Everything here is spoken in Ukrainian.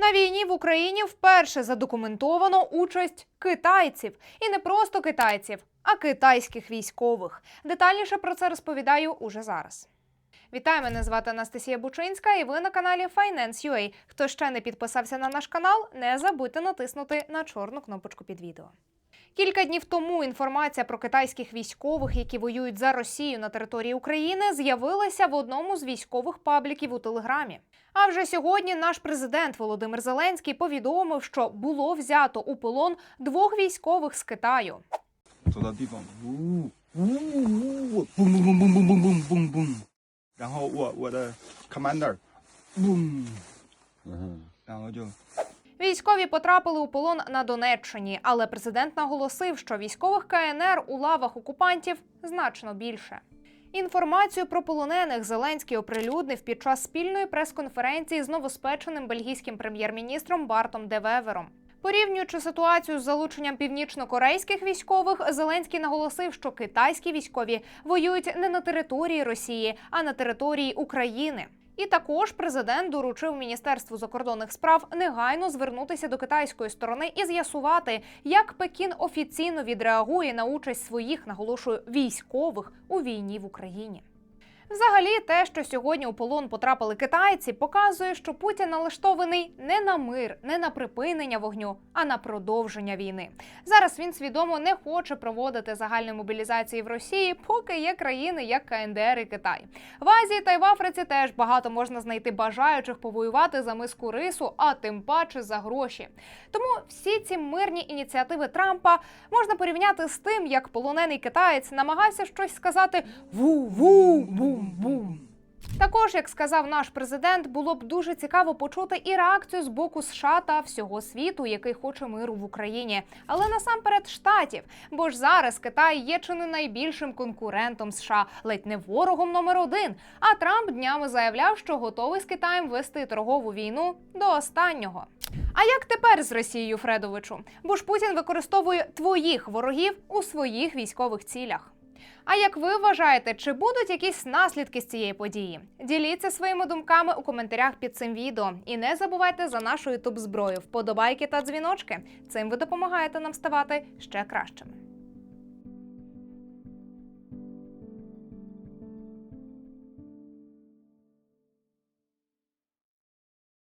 На війні в Україні вперше задокументовано участь китайців, і не просто китайців, а китайських військових. Детальніше про це розповідаю уже зараз. Вітаю, мене звати Анастасія Бучинська, і ви на каналі Finance.ua. Хто ще не підписався на наш канал, не забудьте натиснути на чорну кнопочку під відео. Кілька днів тому інформація про китайських військових, які воюють за Росію на території України, з'явилася в одному з військових пабліків у Телеграмі. А вже сьогодні наш президент Володимир Зеленський повідомив, що було взято у полон двох військових з Китаю. 走 Військові потрапили у полон на Донеччині, але президент наголосив, що військових КНР у лавах окупантів значно більше. Інформацію про полонених Зеленський оприлюднив під час спільної прес-конференції з новоспеченим бельгійським прем'єр-міністром Бартом Девевером. Порівнюючи ситуацію з залученням північнокорейських військових, Зеленський наголосив, що китайські військові воюють не на території Росії, а на території України. І також президент доручив Міністерству закордонних справ негайно звернутися до китайської сторони і з'ясувати, як Пекін офіційно відреагує на участь своїх, наголошую, військових у війні в Україні. Взагалі, те, що сьогодні у полон потрапили китайці, показує, що Путін налаштований не на мир, не на припинення вогню, а на продовження війни. Зараз він свідомо не хоче проводити загальної мобілізації в Росії, поки є країни як КНДР і Китай. В Азії та й в Африці теж багато можна знайти бажаючих повоювати за миску рису, а тим паче за гроші. Тому всі ці мирні ініціативи Трампа можна порівняти з тим, як полонений китаєць намагався щось сказати ву-ву, бум-бум. Також, як сказав наш президент, було б дуже цікаво почути і реакцію з боку США та всього світу, який хоче миру в Україні, але насамперед штатів. Бо ж зараз Китай є чи не найбільшим конкурентом США, ледь не ворогом номер один. А Трамп днями заявляв, що готовий з Китаєм вести торгову війну до останнього. А як тепер з Росією, Фредовичу? Бо ж Путін використовує твоїх ворогів у своїх військових цілях. А як ви вважаєте, чи будуть якісь наслідки з цієї події? Діліться своїми думками у коментарях під цим відео. І не забувайте за нашу ютуб зброю, вподобайки та дзвіночки. Цим ви допомагаєте нам ставати ще кращими.